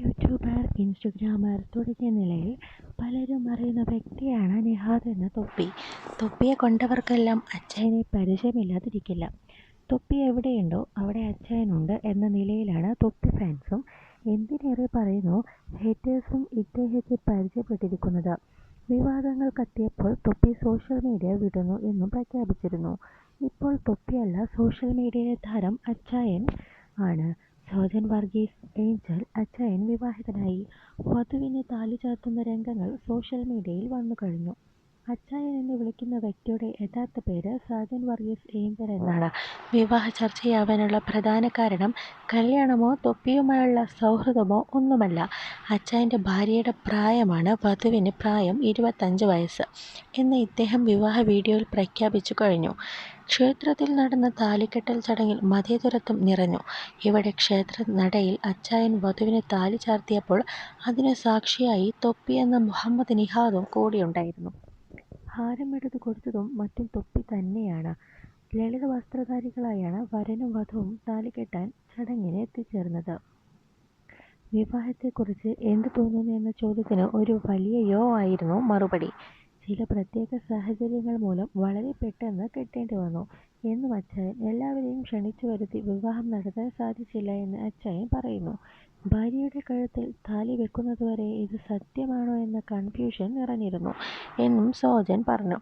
YouTuber Instagrammer തുടങ്ങിയ നിലയിൽ പലരും അറിയുന്ന വ്യക്തിയാണ് നിഹാദ് എന്ന തൊപ്പി. തൊപ്പിയെ കൊണ്ടവർക്കെല്ലാം അച്ചായനെ പരിചയമില്ലാതിരിക്കില്ല. തൊപ്പി എവിടെയുണ്ടോ അവിടെ അച്ചായനുണ്ട് എന്ന നിലയിലാണ് തൊപ്പി ഫാൻസും എന്തിനേറെ പറയുന്നു ഹേറ്റേഴ്സും ഇദ്ദേഹത്തെ പരിചയപ്പെട്ടിരിക്കുന്നത്. വിവാദങ്ങൾ കത്തിയപ്പോൾ തൊപ്പി സോഷ്യൽ മീഡിയ വിടുന്നു എന്നും പ്രഖ്യാപിച്ചിരുന്നു. ഇപ്പോൾ തൊപ്പിയല്ല സോഷ്യൽ മീഡിയയിലെ താരം അച്ചായൻ ആണ്. സോജൻ വർഗീസ് ഏഞ്ചൽ അച്ചായൻ വിവാഹിതനായി വധുവിന് താലി ചാർത്തുന്ന രംഗങ്ങൾ സോഷ്യൽ മീഡിയയിൽ വന്നുകഴിഞ്ഞു അച്ചായൻ എന്ന് വിളിക്കുന്ന വ്യക്തിയുടെ യഥാർത്ഥ പേര് സാജൻ വർഗീസ് ഏഞ്ചൽ എന്നാണ്. വിവാഹ ചർച്ചയാവാനുള്ള പ്രധാന കാരണം കല്യാണമോ തൊപ്പിയുമായുള്ള സൗഹൃദമോ ഒന്നുമല്ല. അച്ചായന്റെ ഭാര്യയുടെ പ്രായമാണ് വധുവിന് പ്രായം ഇരുപത്തഞ്ച് വയസ്സ് എന്ന് ഇദ്ദേഹം വിവാഹ വീഡിയോയിൽ പ്രഖ്യാപിച്ചു കഴിഞ്ഞു. ക്ഷേത്രത്തിൽ നടന്ന താലികെട്ടൽ ചടങ്ങിൽ മതേതരത്വം നിറഞ്ഞു. ഇവിടെ ക്ഷേത്ര നടയിൽ അച്ചായൻ വധുവിന് താലി ചാർത്തിയപ്പോൾ അതിന് സാക്ഷിയായി തൊപ്പി എന്ന മുഹമ്മദ് നിഹാദും കൂടിയുണ്ടായിരുന്നു. ഹാരമെടുത്തു കൊടുത്തതും മറ്റും തൊപ്പി തന്നെയാണ്. ലളിത വസ്ത്രധാരികളായാണ് വരനും വധുവും താലി കെട്ടാൻ ചടങ്ങിന് എത്തിച്ചേർന്നത്. വിവാഹത്തെക്കുറിച്ച് എന്ത് തോന്നുന്നു എന്ന ചോദ്യത്തിന് ഒരു വലിയ യോ ആയിരുന്നു മറുപടി. ചില പ്രത്യേക സാഹചര്യങ്ങൾ മൂലം വളരെ പെട്ടെന്ന് കെട്ടേണ്ടി വന്നു. എന്നും അച്ചായൻ എല്ലാവരെയും ക്ഷണിച്ചു വരുത്തി വിവാഹം നടത്താൻ സാധിച്ചില്ല എന്ന് അച്ചായൻ പറയുന്നു. ഭാര്യയുടെ കഴുത്തിൽ താലി വെക്കുന്നതുവരെ ഇത് സത്യമാണോ എന്ന കൺഫ്യൂഷൻ നിറഞ്ഞിരുന്നു. എന്നും സോജൻ പറഞ്ഞു.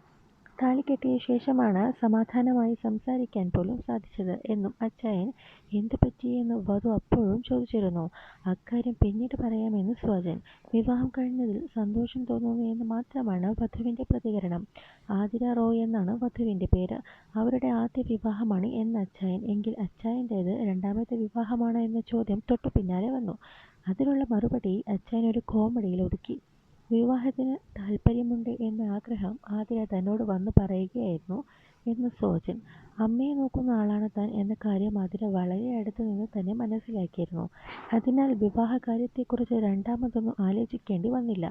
താലി കെട്ടിയ ശേഷമാണ് സമാധാനമായി സംസാരിക്കാൻ പോലും സാധിച്ചത് എന്നും അച്ചായൻ എന്തു പറ്റിയെന്ന് വധു അപ്പോഴും ചോദിച്ചിരുന്നു. അക്കാര്യം പിന്നീട് പറയാമെന്ന് സ്വജൻ. വിവാഹം കഴിഞ്ഞതിൽ സന്തോഷം തോന്നുന്നു എന്ന് മാത്രമാണ് വധുവിന്റെ പ്രതികരണം. ആതിര റോ എന്നാണ് വധുവിന്റെ പേര്. അവരുടെ ആദ്യ വിവാഹമാണ് എന്ന് അച്ചായൻ. എങ്കിൽ അച്ചായന്റേത് രണ്ടാമത്തെ വിവാഹമാണ് എന്ന ചോദ്യം തൊട്ടു പിന്നാലെ വന്നു. അതിനുള്ള മറുപടി അച്ചായൻ ഒരു കോമഡിയിൽ ഒതുക്കി. വിവാഹത്തിന് താല്പര്യമുണ്ട് എന്ന ആഗ്രഹം ആതിര തന്നോട് വന്നു പറയുകയായിരുന്നു എന്ന് സോജൻ. അമ്മയെ നോക്കുന്ന ആളാണ് താൻ എന്ന കാര്യം ആതിര വളരെ അടുത്തു നിന്ന് തന്നെ മനസ്സിലാക്കിയിരുന്നു. അതിനാൽ വിവാഹ കാര്യത്തെക്കുറിച്ച് രണ്ടാമതൊന്നും ആലോചിക്കേണ്ടി വന്നില്ല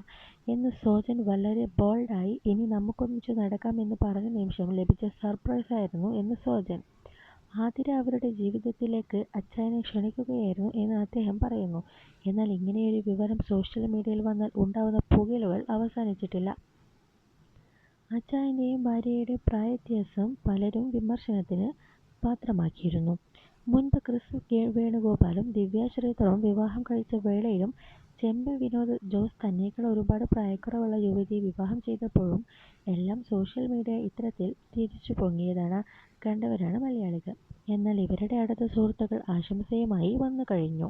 എന്ന് സോജൻ വളരെ ബോൾഡായി ഇനി നമുക്കൊന്നിച്ചു നടക്കാം എന്ന് പറഞ്ഞ നിമിഷം ലഭിച്ച സർപ്രൈസ് ആയിരുന്നു എന്ന് സോജൻ. ആതിര അവരുടെ ജീവിതത്തിലേക്ക് അച്ചായനെ ക്ഷണിക്കുകയായിരുന്നു എന്ന് അദ്ദേഹം പറയുന്നു. എന്നാൽ ഇങ്ങനെയൊരു വിവരം സോഷ്യൽ മീഡിയയിൽ വന്നാൽ ഉണ്ടാവുന്ന പുകയലുകൾ അവസാനിച്ചിട്ടില്ല. അച്ചായന്റെയും ഭാര്യയുടെ പ്രായവ്യത്യാസം പലരും വിമർശനത്തിന് പാത്രമാക്കിയിരുന്നു. മുൻപ് ക്രിസ് വേണുഗോപാലും ദിവ്യ ശ്രീധറും വിവാഹം കഴിച്ച വേളയിലും ചെമ്പ് വിനോദ് ജോസ് തന്നേക്കാൾ ഒരുപാട് പ്രായക്കുറവുള്ള യുവതിയെ വിവാഹം ചെയ്തപ്പോഴും എല്ലാം സോഷ്യൽ മീഡിയ ഇത്തരത്തിൽ തിരിച്ചു പൊങ്ങിയതാണ് കണ്ടവരാണ് മലയാളികൾ. എന്നാൽ ഇവരുടെ അടുത്ത സുഹൃത്തുക്കൾ ആശംസയുമായി വന്നു കഴിഞ്ഞു